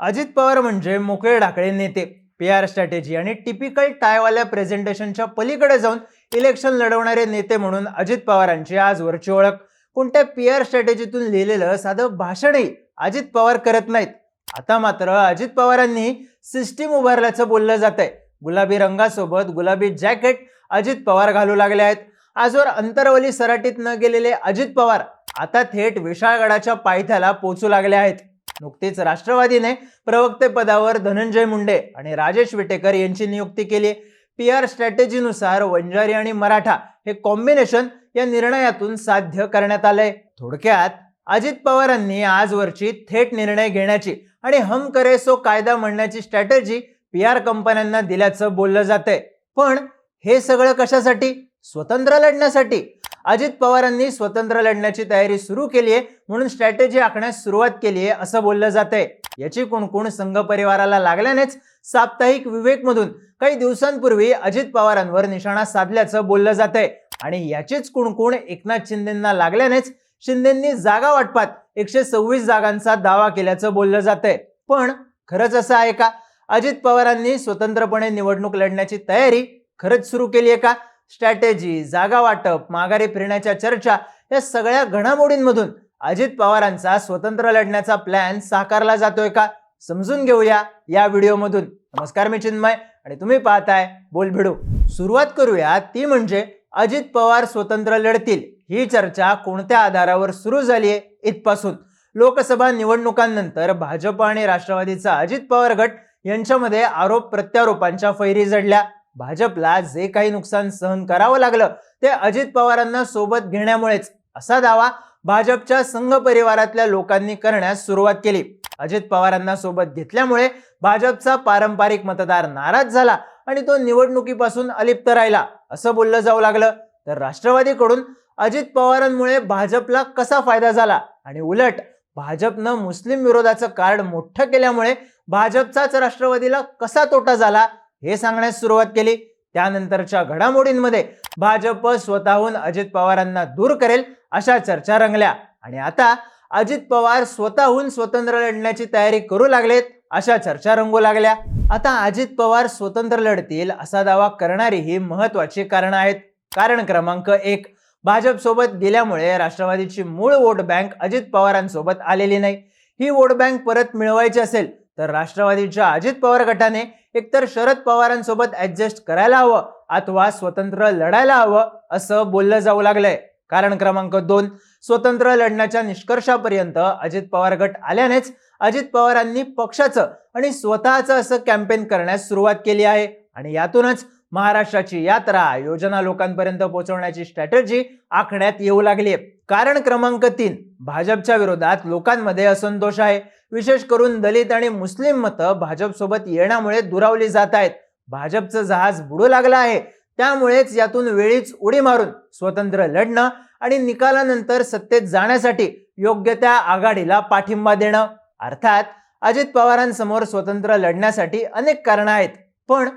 अजित पवार म्हणजे मोकळे ढाकळे नेते. पी आर स्ट्रॅटेजी आणि टिपिकल टायवाल्या प्रेझेंटेशनच्या पलीकडे जाऊन इलेक्शन लढवणारे नेते म्हणून अजित पवारांची आजवरची ओळख. कोणत्या पी आर स्ट्रॅटेजीतून लिहिलेलं साधं भाषणही अजित पवार करत नाहीत. आता मात्र अजित पवारांनी सिस्टीम उभारल्याचं बोललं जात आहे गुलाबी रंगासोबत गुलाबी जॅकेट अजित पवार घालू लागले आहेत. आजवर अंतरवली सराटीत न गेलेले अजित पवार आता थेट विशाळगडाच्या पायथ्याला पोचू लागले आहेत. नुकतीच राष्ट्रवादीने प्रवक्ते पदावर धनंजय मुंडे आणि राजेश विटेकर यांची नियुक्ती केली पी आर स्ट्रॅटेजीनुसार वंजारी आणि मराठा हे कॉम्बिनेशन या निर्णयातून साध्य करण्यात आलंय. थोडक्यात अजित पवारांनी आजवरची थेट निर्णय घेण्याची आणि हम करे सो कायदा म्हणण्याची स्ट्रॅटेजी पी आर कंपन्यांना दिल्याचं बोललं जातंय. पण हे सगळं कशासाठी? स्वतंत्र लढण्यासाठी. अजित पवारांनी स्वतंत्र लढण्याची तयारी सुरू केली आहे म्हणून स्ट्रॅटेजी आखण्यास सुरुवात केली आहे असं बोललं जातंय. याची कुणकुण संघ परिवाराला लागल्यानेच साप्ताहिक विवेकमधून काही दिवसांपूर्वी अजित पवारांवर निशाणा साधल्याचं बोललं जातंय. आणि याचीच कुणकुण एकनाथ शिंदेंना लागल्यानेच शिंदेंनी जागा वाटपात एकशे सव्वीस जागांचा दावा केल्याचं बोललं जातंय. पण खरंच असं आहे का? अजित पवारांनी स्वतंत्रपणे निवडणूक लढण्याची तयारी खरंच सुरू केली आहे का? स्ट्रॅटेजी जागा वाटप माघारी फिरण्याच्या चर्चा या सगळ्या घडामोडींमधून अजित पवारांचा स्वतंत्र लढण्याचा प्लॅन साकारला जातोय का? समजून घेऊया या व्हिडिओमधून. नमस्कार मी चिन्मय आणि तुम्ही पाहताय बोलभिडू. सुरुवात करूया ती म्हणजे अजित पवार स्वतंत्र लढतील. ही चर्चा कोणत्या आधारावर सुरू झाली आहे इथपासून? लोकसभा निवडणुकांनंतर भाजप आणि राष्ट्रवादीचा अजित पवार गट यांच्यामध्ये आरोप प्रत्यारोपांच्या फैरी जडल्या. भाजपला जे काही नुकसान सहन करावं लागलं ते अजित पवारांना सोबत घेण्यामुळेच असा दावा भाजपच्या संघ परिवारातल्या लोकांनी करण्यास सुरुवात केली. अजित पवारांना सोबत घेतल्यामुळे भाजपचा पारंपरिक मतदार नाराज झाला आणि तो निवडणुकीपासून अलिप्त राहिला असं बोललं जाऊ लागलं. तर राष्ट्रवादीकडून अजित पवारांमुळे भाजपला कसा फायदा झाला? आणि उलट भाजपनं मुस्लिम विरोधाचं कार्ड मोठं केल्यामुळे भाजपचाच राष्ट्रवादीला कसा तोटा झाला? हे सांगण्यास सुरुवात केली. त्यानंतरच्या घडामोडींमध्ये भाजप स्वतःहून अजित पवारांना दूर करेल अशा चर्चा रंगल्या. आणि आता अजित पवार स्वतःहून स्वतंत्र लढण्याची तयारी करू लागलेत अशा चर्चा रंगू लागल्या. आता अजित पवार स्वतंत्र लढतील असा दावा करणारी ही महत्वाची कारण आहेत. कारण क्रमांक एक भाजप सोबत गेल्यामुळे राष्ट्रवादीची मूळ वोट बँक अजित पवारांसोबत आलेली नाही. ही वोट बँक परत मिळवायची असेल तर राष्ट्रवादीच्या अजित पवार गटाने एकतर शरद पवारांसोबत ऍडजस्ट करायला हवं अथवा स्वतंत्र लढायला हवं असं बोललं जाऊ लागलंय. कारण क्रमांक दोन स्वतंत्र लढण्याच्या निष्कर्षापर्यंत अजित पवार गट आल्यानेच अजित पवारांनी पक्षाचं आणि स्वतःचं असं कॅम्पेन करण्यास सुरुवात केली आहे. आणि यातूनच महाराष्ट्राची यात्रा योजना लोकांपर्यंत पोहोचवण्याची स्ट्रॅटेजी आखण्यात येऊ लागली आहे कारण क्रमांक तीन भाजपच्या विरोधात लोकांमध्ये असंतोष आहे. विशेष करून दलित आणि मुस्लिम मतं भाजपसोबत येण्यामुळे दुरावली जात आहेत. भाजपचं जहाज बुडू लागलं आहे. त्यामुळेच यातून वेळीच उडी मारून स्वतंत्र लढणं आणि निकालानंतर सत्तेत जाण्यासाठी योग्य त्या आघाडीला पाठिंबा देणं. अर्थात अजित पवारांसमोर स्वतंत्र लढण्यासाठी अनेक कारणं आहेत. पण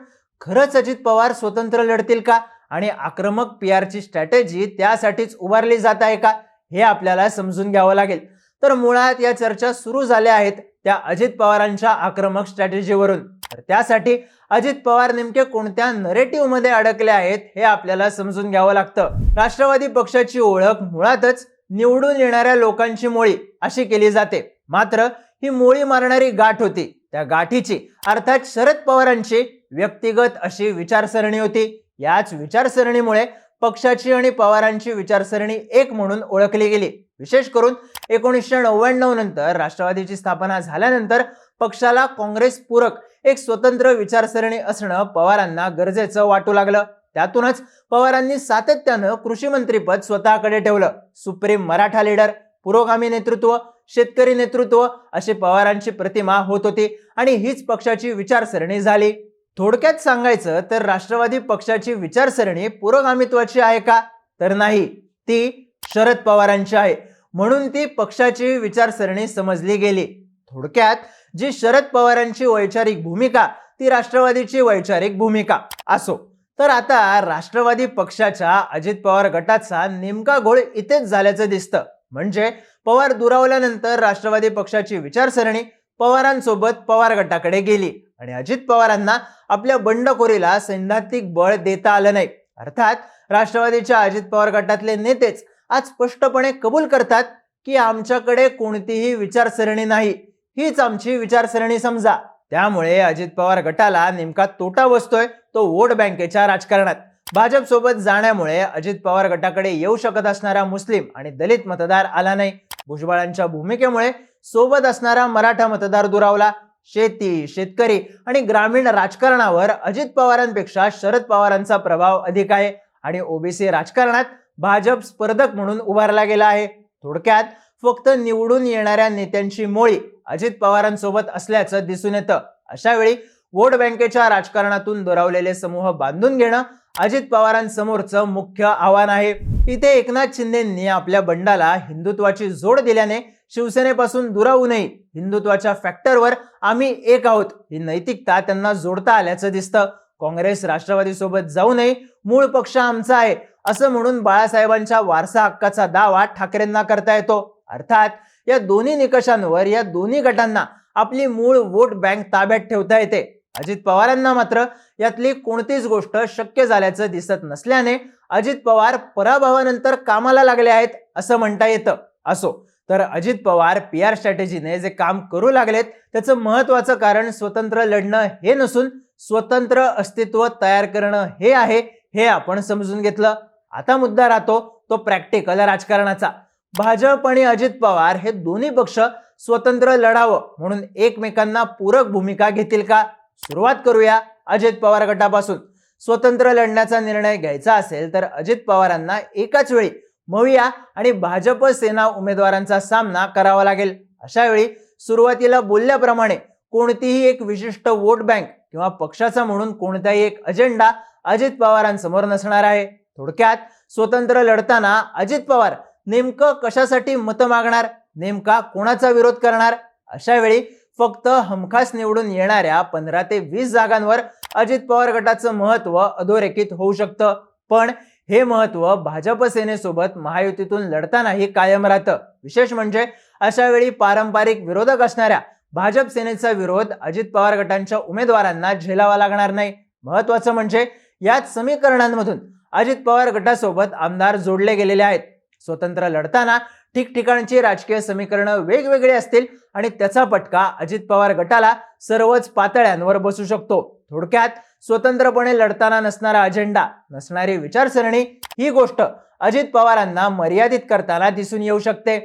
खरंच अजित पवार स्वतंत्र लढतील का? आणि आक्रमक पी आरची स्ट्रॅटेजी त्यासाठीच उभारली जात आहे का? हे आपल्याला समजून घ्यावं लागेल. तर मुळात या चर्चा सुरू झाल्या आहेत त्या अजित पवारांच्या आक्रमक स्ट्रॅटेजीवरून तर त्यासाठी अजित पवार नेमके कोणत्या नरेटिव्हमध्ये अडकले आहेत हे आपल्याला समजून घ्यावं लागतं. राष्ट्रवादी पक्षाची ओळख मुळातच निवडून येणाऱ्या लोकांची मोळी अशी केली जाते. मात्र ही मोळी मारणारी गाठ होती. त्या गाठीची अर्थात शरद पवारांची व्यक्तिगत अशी विचारसरणी होती. याच विचारसरणीमुळे पक्षाची आणि पवारांची विचारसरणी एक म्हणून ओळखली गेली. विशेष करून एकोणीसशे नव्याण्णव नंतर राष्ट्रवादीची स्थापना झाल्यानंतर पक्षाला काँग्रेस पूरक एक स्वतंत्र विचारसरणी असणं पवारांना गरजेचं वाटू लागलं. त्यातूनच पवारांनी सातत्यानं कृषी मंत्रीपद स्वतःकडे ठेवलं. सुप्रीम मराठा लीडर पुरोगामी नेतृत्व शेतकरी नेतृत्व अशी पवारांची प्रतिमा होत होती आणि हीच पक्षाची विचारसरणी झाली. थोडक्यात सांगायचं तर राष्ट्रवादी पक्षाची विचारसरणी पुरोगामित्वाची आहे का? तर नाही. ती शरद पवारांची आहे. म्हणून ती पक्षाची विचारसरणी समजली गेली. थोडक्यात जी शरद पवारांची वैचारिक भूमिका ती राष्ट्रवादीची वैचारिक भूमिका असो. तर आता राष्ट्रवादी पक्षाच्या अजित पवार गटाचा नेमका घोळ इथेच झाल्याचं दिसतं. म्हणजे पवार दुरावल्यानंतर राष्ट्रवादी पक्षाची विचारसरणी पवारांसोबत पवार गटाकडे गेली. आणि अजित पवारांना आपल्या बंडखोरीला सैद्धांतिक बळ देता आलं नाही. अर्थात राष्ट्रवादीच्या अजित पवार गटातले नेतेच आज स्पष्टपणे कबूल करतात की आमच्याकडे कोणतीही विचारसरणी नाही. हीच आमची विचारसरणी समजा. त्यामुळे अजित पवार गटाला नेमका तोटा बसतोय तो वोट बँकेच्या राजकारणात. भाजप सोबत जाण्यामुळे अजित पवार गटाकडे येऊ शकत असणारा मुस्लिम आणि दलित मतदार आला नाही. भुजबळांच्या भूमिकेमुळे सोबत असणारा मराठा मतदार दुरावला. शेती शेतकरी आणि ग्रामीण राजकारणावर अजित पवारांपेक्षा शरद पवारांचा प्रभाव अधिक आहे. आणि ओबीसी राजकारणात भाजप स्पर्धक म्हणून उभारला गेला आहे. थोडक्यात फक्त निवडून येणाऱ्या नेत्यांची मोळी अजित पवारांसोबत असल्याचं दिसून येतं. अशा वेळी वोट बँकेच्या राजकारणातून दुरावलेले समूह बांधून घेणं अजित पवारांसमोरचं मुख्य आव्हान आहे. इथे एकनाथ शिंदेंनी आपल्या बंडाला हिंदुत्वाची जोड दिल्याने शिवसेनेपासून दुरावूनही हिंदुत्वाच्या फॅक्टरवर आम्ही एक आहोत. ही नैतिकता त्यांना जोडता आल्याचं दिसतं. काँग्रेस राष्ट्रवादी सोबत नये. मूळ पक्ष आमचा आहे. असं म्हणून बाळासाहेबांच्या वारसा हक्काचा दावा ठाकरेंना करता येतो. अर्थात या दोन्ही निकषांवर या दोन्ही गटांना आपली मूळ वोट बँक ताब्यात ठेवता येते. अजित पवारांना मात्र यातली कोणतीच गोष्ट शक्य झाल्याचं दिसत नसल्याने अजित पवार पराभवानंतर कामाला लागले आहेत असं म्हणता येतं. असो तर अजित पवार पी आर स्ट्रॅटेजीने जे काम करू लागलेत त्याचं महत्वाचं कारण स्वतंत्र लढणं हे नसून स्वतंत्र अस्तित्व तयार करणं हे आहे हे आपण समजून घेतलं. आता मुद्दा राहतो तो प्रॅक्टिकल राजकारणाचा. भाजप आणि अजित पवार हे दोन्ही पक्ष स्वतंत्र लढावं म्हणून एकमेकांना पूरक भूमिका घेतील का? सुरुवात करूया अजित पवार गटापासून. स्वतंत्र लढण्याचा निर्णय घ्यायचा असेल तर अजित पवारांना एकाच वेळी मविया आणि भाजप सेना उमेदवारांचा सामना करावा लागेल. अशा वेळी सुरुवातीला बोलल्याप्रमाणे कोणतीही एक विशिष्ट वोट बँक किंवा पक्षाचा म्हणून कोणताही एक अजेंडा अजित पवारांसमोर नसणार आहे. थोडक्यात स्वतंत्र लढताना अजित पवार नेमकं कशासाठी मतं मागणार? नेमका कोणाचा विरोध करणार? अशा वेळी फक्त हमखास निवडून येणाऱ्या पंधरा ते वीस जागांवर अजित पवार गटाचं महत्त्व अधोरेखित होऊ शकतं. पण हे महत्त्व भाजप सेनेसोबत महायुतीतून लढतानाही कायम राहतं. विशेष म्हणजे अशा वेळी पारंपरिक विरोधक असणाऱ्या भाजप सेनेचा विरोध अजित पवार गटांच्या उमेदवारांना झेलावा लागणार नाही. महत्वाचं म्हणजे याच समीकरणांमधून अजित पवार गटासोबत आमदार जोडले गेलेले आहेत. स्वतंत्र लढताना ठिकठिकाणची राजकीय समीकरणं वेगवेगळी असतील आणि त्याचा पटका अजित पवार गटाला सर्वच पातळ्यांवर बसू शकतो. थोडक्यात स्वतंत्रपणे लढताना नसणारा अजेंडा नसणारी विचारसरणी ही गोष्ट अजित पवारांना मर्यादित करताना दिसून येऊ शकते.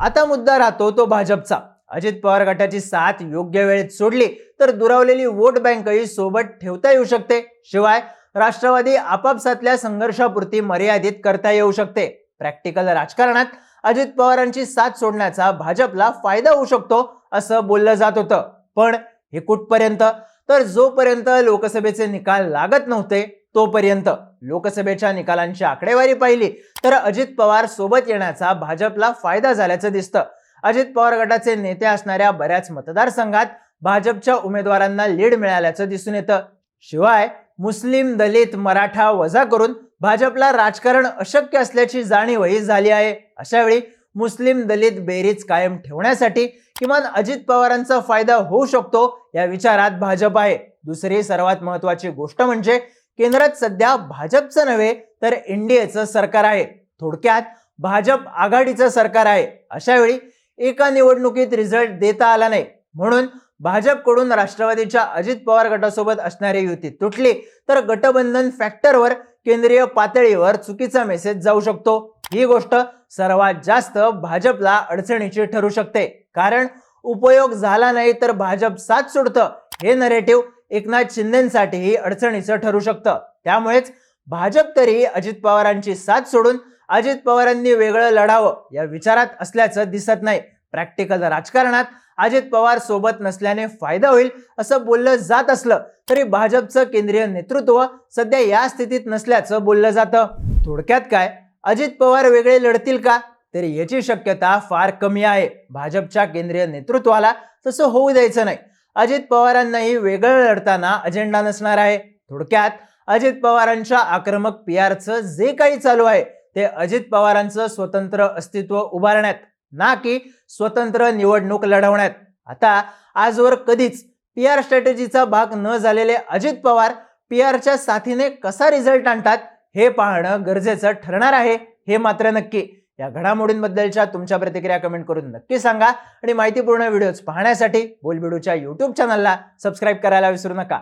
आता मुद्दा राहतो तो भाजपचा. अजित पवार गटाची साथ योग्य वेळेत सोडली तर दुरावलेली वोट बँकही सोबत ठेवता येऊ शकते. शिवाय राष्ट्रवादी आपापसातल्या संघर्षापुरती मर्यादित करता येऊ शकते. प्रॅक्टिकल राजकारणात अजित पवारांची साथ सोडण्याचा भाजपला फायदा होऊ शकतो असं बोललं जात होतं. पण हे कुठपर्यंत? तर जोपर्यंत लोकसभेचे निकाल लागत नव्हते तोपर्यंत लोकसभेच्या निकालांची आकडेवारी पाहिली तर अजित पवार सोबत येण्याचा भाजपला फायदा झाल्याचं दिसतं. अजित पवार गटाचे नेते असणाऱ्या बऱ्याच मतदारसंघात भाजपच्या उमेदवारांना लीड मिळाल्याचं दिसून येतं. शिवाय मुस्लिम दलित मराठा वजा करून भाजपला राजकारण अशक्य असल्याची जाणीवही झाली आहे. अशावेळी मुस्लिम दलित बेरीज कायम ठेवण्यासाठी किमान अजित पवारांचा फायदा होऊ शकतो या विचारात भाजप आहे. दुसरी सर्वात महत्वाची गोष्ट म्हणजे केंद्रात सध्या भाजपचं नव्हे तर एनडीएचं सरकार आहे. थोडक्यात भाजप आघाडीचं सरकार आहे. अशा वेळी एका निवडणुकीत रिझल्ट देता आला नाही. म्हणून भाजपकडून राष्ट्रवादीच्या अजित पवार गटासोबत असणारी युती तुटली तर गटबंधन फॅक्टरवर केंद्रीय पातळीवर चुकीचा मेसेज जाऊ शकतो. ही गोष्ट सर्वात जास्त भाजपला अडचणीची ठरू शकते. कारण उपयोग झाला नाही तर भाजप साथ सोडतं. हे नरेटिव्ह एकनाथ शिंदेसाठीही अडचणीचं ठरू शकतं. त्यामुळेच भाजप तरी अजित पवारांची साथ सोडून अजित पवारांनी वेगळं लढावं या विचारात असल्याचं दिसत नाही. प्रॅक्टिकल राजकारणात अजित पवार सोबत नसल्याने फायदा होईल असं बोललं जात असलं तरी भाजपचं केंद्रीय नेतृत्व सध्या या स्थितीत नसल्याचं बोललं जातं. थोडक्यात काय? अजित पवार वेगळे लढतील का? तर याची शक्यता फार कमी आहे. भाजपच्या केंद्रीय नेतृत्वाला तसं होऊ द्यायचं नाही. अजित पवारांनाही वेगळं लढताना अजेंडा नसणार आहे. थोडक्यात अजित पवारांच्या आक्रमक पी आरचं जे काही चालू आहे ते अजित पवारांचं स्वतंत्र अस्तित्व उभारण्यात ना की स्वतंत्र निवडणूक लढवण्यात. आता आजवर कधीच पी आर स्ट्रॅटेजीचा भाग न झालेले अजित पवार पी आरच्या साथीने कसा रिझल्ट आणतात? हे पाहणं गरजेचं ठरणार आहे हे मात्र नक्की. या घडामोडींबद्दलच्या तुमच्या प्रतिक्रिया कमेंट करून नक्की सांगा आणि माहितीपूर्ण व्हिडिओज पाहण्यासाठी बोलबिडूच्या युट्यूब चॅनलला सबस्क्राईब करायला विसरू नका.